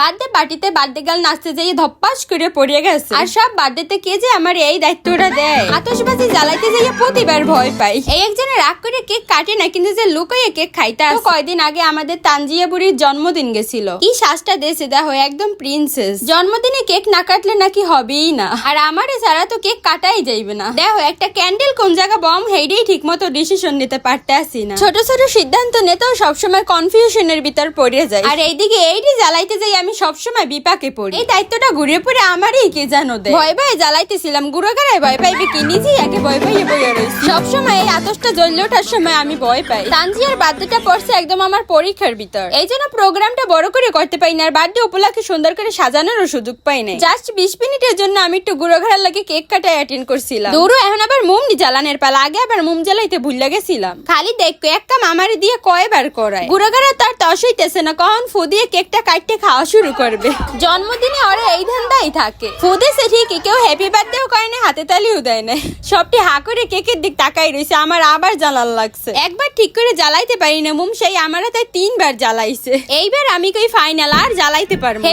Birthday পার্টিতে birthday girl নাচতে যাই ধপ্পাস করে পড়ে গেছে। আর সব বার্থডেতে কে যে আমার এই দায়িত্বটা দেয়? আতশবাজি জ্বালাইতে যাইয়া প্রতিবার ভয় পাই। এই একজনে রাগ করে কেক কাটে না কিন্তু যে লুকাইয়ে কেক খাইতে আসে। কয়দিন আগে আমাদের তানজিয়া বুড়ির জন্মদিন গেছিল। কি শ্বাসটা দেশে দেখো একদম প্রিন্সেস জন্মদিনে কেক না কাটলে নাকি হবেই না। আর আমারে ছাড়া তো কেক কাটাই যাইবে না। দেখো একটা ক্যান্ডেল কোন জায়গা বম হেইডেই ঠিক মতো ডিসিশন নিতে পারতে আসি না। ছোট ছোট সিদ্ধান্ত নিতেও সবসময় কনফিউশনের ভিতর পড়ে যায়। আর এইদিকে এইটি জ্বালাইতে যাই আমি সবসময় বিপাকে পড়ি। এই দায়িত্বটা ঘুরে পড়ে আমারই কে জানো দেয় ভয় ভয়ে জ্বালাইতেছিলাম গুড়ো গাড়ায় ভয় পাইবে কি? নিজেই একে ভয় পাইয়ে বইয়া সবসময় এই আতসটা জ্বললে ওঠার সময় আমি ভয় পাই। তানজিয়ার বার্থডেটা পড়ছে একদম আমার পরীক্ষার ভিতর। এই জন্য প্রোগ্রামটা বড় করে করতে পাই না আর বার্থডে উপলক্ষে সুন্দর করে সাজানোরও সুযোগ পাই নাই। জাস্ট বিশ মিনিটের জন্য আমি একটু গুঁড়ো ঘাড়ার লাগে কেক কাটায় অ্যাটেন্ড করছিলাম। দৌড়ো এখন আবার মোম নি জ্বালানের পালা। আগে আবার মোম জ্বালাইতে ভুল গেছিলাম। খালি দেখো, এক কাম আমারে দিয়ে কয়বার করায়। গুঁড়ো ঘাড়া তার তস হইতেছে না, কখন ফু দিয়ে কেকটা কাটতে খাওয়া শুরু করবে। জন্মদিনে ওরা এই ধান্দাই থাকে। ফুদেছে ঠিকই, কেউ হ্যাপি বার্থডেও করে না হাতে তালিও দেয় না সবটি হা করে কেকের দিক তাকাই রয়েছে আমার আবার জ্বালান লাগছে। একবার ঠিক করে জ্বালাইতে পারি না মুম সেই আমার তাই তিনবার জ্বালাইছে। এইবার আমি কই ফাইনাল আর জ্বালাইতে পারব